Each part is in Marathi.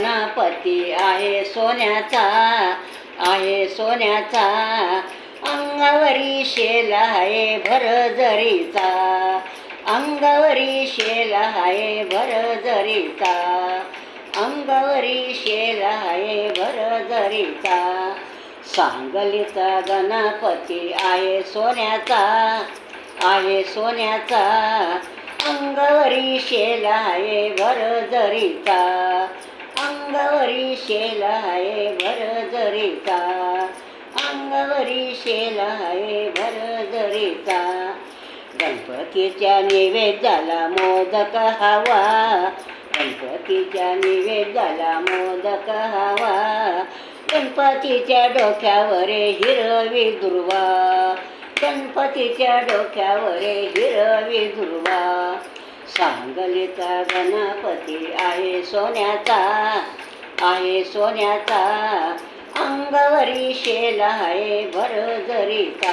गणपती आहे सोन्याचा आहे सोन्याचा. अंगावरी शेल आहे भरजरीचा. अंगावरी शेल आहे भरजरीचा. अंगावरी शेल आहे भरजरीचा. सांगलीचा गणपती आहे सोन्याचा आहे सोन्याचा. अंगावरी शेल आहे भरजरीचा. अंगवरी शेल भर जरिता अंगवरी शेल भर जरिता गणपतीच्या नैवेद्याला मोदक हवा. गणपतीच्या नैवेद्याला मोदक हवा. गणपतीच्या डोक्यावर हिरवी दुर्वा. गणपतीच्या डोक्यावर हिरवी दुर्वा. सांगलीचा गणपती आहे सोन्याचा आहे सोन्याचा. अंगवरी शेल आहे भरजरीचा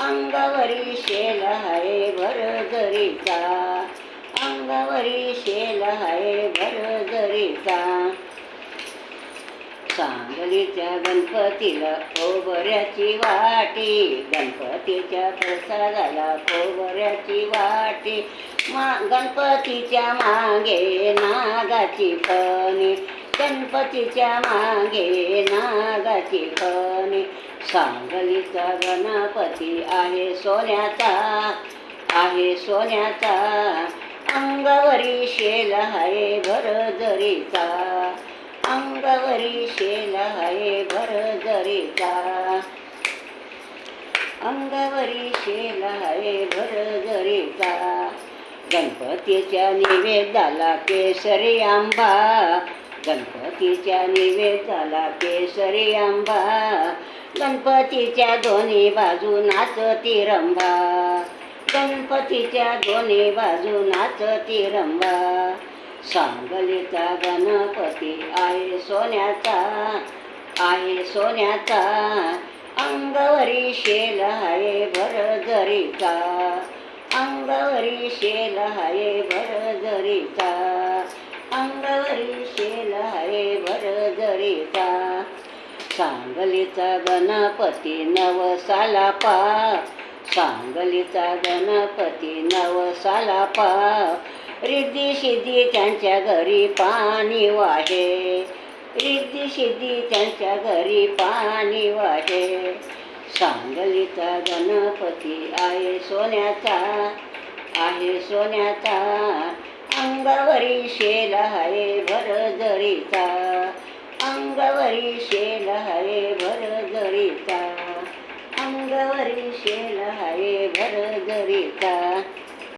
अंगवरी शेल आहे भरजरीचा अंगवरी शेल आहे भरजरीचा सांगलीच्या गणपतीला खोबऱ्याची वाटी. गणपतीच्या प्रसादाला खोबऱ्याची वाटी. मा गणपतीच्या मागे नागाची फणी. गणपतीच्या मागे नागाची फणी. सांगलीचा गणपती आहे सोन्याचा आहे सोन्याचा. अंगावरी शेल आहे भरजरीचा. अंगावरी शेल आहे भरजरीचा अंगावरी शेल गणपतीच्या निवेदाला केसरी आंबा. गणपतीच्या निवेदाला केसरी आंबा. गणपतीच्या दोन्ही बाजू नाचती तिरंबा. गणपतीच्या दोन्ही बाजू नाचती तिरंबा. सांगलीचा गणपती आहे सोन्याचा. आहे सोन्याचा अंगवरी शेल आहे भरजरीचा अंगवरी शेल आहे भरजरीचा अंगवरी शेल आहे भरजरीचा सांगलीचा गणपती नवसाला पा. सांगलीचा गणपती नवसाला पा. रिद्धी सिद्धी त्यांच्या घरी पाणी वाहे. रिद्धी सिद्धी त्यांच्या घरी पाणी वाहे सांगलीचा गणपती आहे सोन्याचा आहे सोन्याचा. अंगावरी शेल आहे भरजरीचा अंगावरी शेल आहे